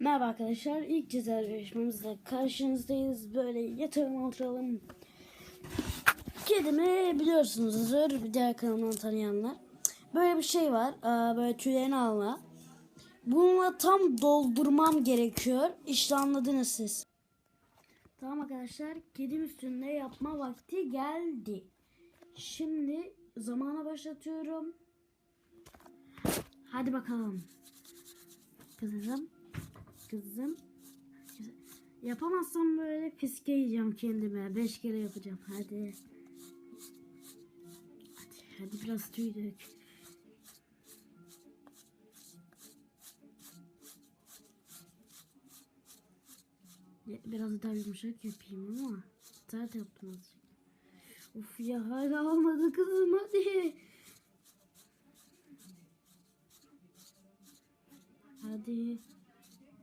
Merhaba arkadaşlar. İlk ceza yarışmamızda karşınızdayız. Böyle yatırım oturalım. Kedimi biliyorsunuzdur. Diğer kanalından tanıyanlar. Böyle bir şey var. Böyle tüylerini alma. Bununla tam doldurmam gerekiyor. İşte anladınız siz. Tamam arkadaşlar. Kedim üstünde yapma vakti geldi. Şimdi zamana başlatıyorum. Hadi bakalım. Kızım. Kızım. Yapamazsam böyle fiske yiyeceğim kendime. Beş kere yapacağım. Hadi. Hadi, hadi biraz tüy dök. Biraz daha yumuşak yapayım ama sert yaptım azıcık. Of ya hala olmadı kızım hadi. Hadi.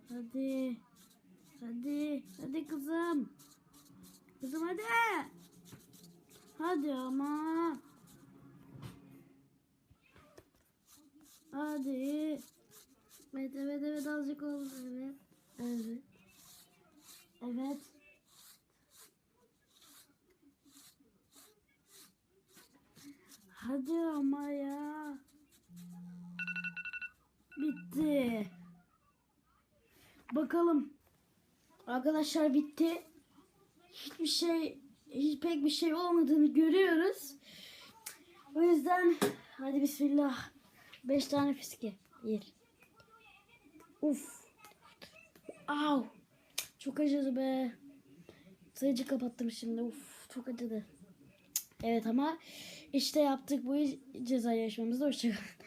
Hadi. Hadi. Hadi kızım. Kızım hadi. Hadi ama. Hadi. Evet evet evet azıcık oldu. Evet. Evet. Evet. Hadi ama ya. Bitti. Bakalım. Arkadaşlar bitti. Hiçbir şey, hiç pek bir şey olmadığını görüyoruz. O yüzden hadi bismillah. Beş tane fiske. Bir. Uf. Au. Çok acıdı be. Sayıcı kapattım şimdi. Uf çok acıdı. Evet ama işte yaptık bu ceza yarışmamızda. Hoşçakalın.